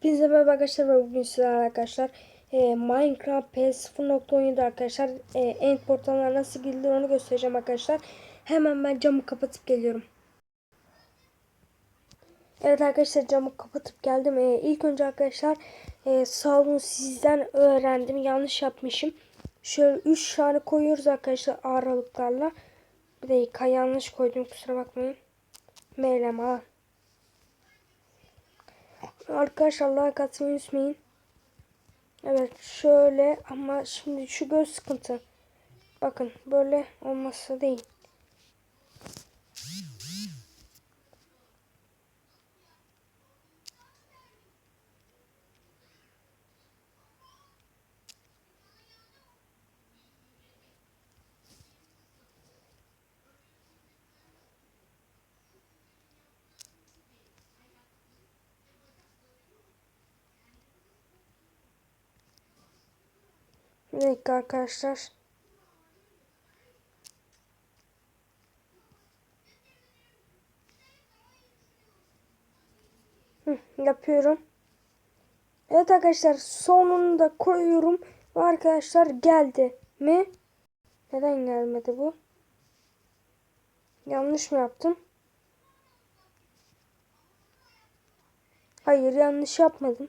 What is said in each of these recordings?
Hepinize merhaba arkadaşlar ve bugün sizlerle arkadaşlar e, Minecraft PS0.17 arkadaşlar e, end portalına nasıl gidilir onu göstereceğim arkadaşlar. Hemen ben camı kapatıp geliyorum. Evet arkadaşlar camı kapatıp geldim. E, ilk önce arkadaşlar e, sağ olun sizden öğrendim. Yanlış yapmışım. Şöyle 3 tane koyuyoruz arkadaşlar aralıklarla. Bir dakika yanlış koydum kusura bakmayın. Meylem ha. Arkadaşlar like atmayı unutmayın. Evet şöyle ama şimdi şu göz sıkıntı. Bakın böyle olması değil. Bir dakika arkadaşlar. Yapıyorum. Evet arkadaşlar sonunda koyuyorum. Arkadaşlar geldi mi? Neden gelmedi bu? Yanlış mı yaptım? Hayır yanlış yapmadım.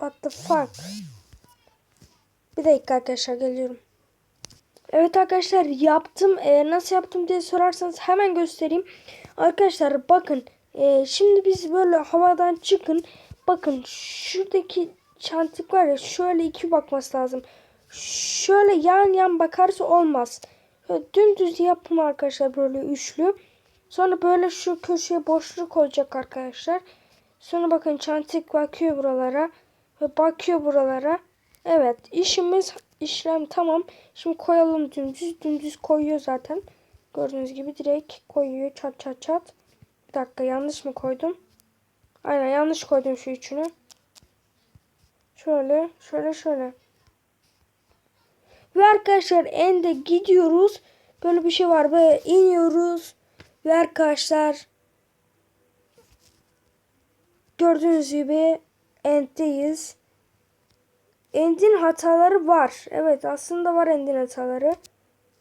What the fuck? Bir dakika arkadaşlar geliyorum. Evet arkadaşlar yaptım. Ee, nasıl yaptım diye sorarsanız hemen göstereyim. Arkadaşlar bakın. e, şimdi biz böyle havadan çıkın. Bakın şuradaki çantik var ya şöyle iki bakması lazım. Şöyle yan yan bakarsa olmaz. Şöyle dümdüz yapın arkadaşlar böyle üçlü. Sonra böyle şu köşeye boşluk olacak arkadaşlar. Sonra bakın çantik bakıyor buralara. Ve bakıyor buralara. Evet işimiz işlem tamam. Şimdi koyalım dümdüz. Dümdüz koyuyor zaten. Gördüğünüz gibi direkt koyuyor çat çat çat. Bir dakika yanlış mı koydum? Aynen yanlış koydum şu üçünü. Şöyle şöyle şöyle. Ve arkadaşlar ende gidiyoruz. Böyle bir şey var. Böyle iniyoruz. Ve arkadaşlar gördüğünüz gibi end'deyiz. End'in hataları var. Evet aslında var end'in hataları.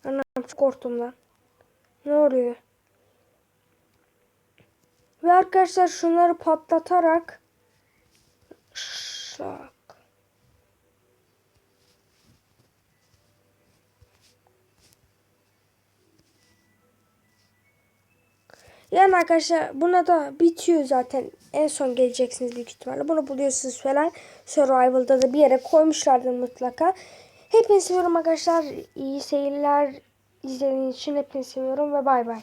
Anam çok korktum lan. Ne oluyor? Ve arkadaşlar şunları patlatarak Yani arkadaşlar buna da bitiyor zaten. En son geleceksiniz büyük ihtimalle. Bunu buluyorsunuz falan. Survival'da da bir yere koymuşlardır mutlaka. Hepinizi seviyorum arkadaşlar. İyi seyirler izlediğiniz için hepinizi seviyorum ve bay bay.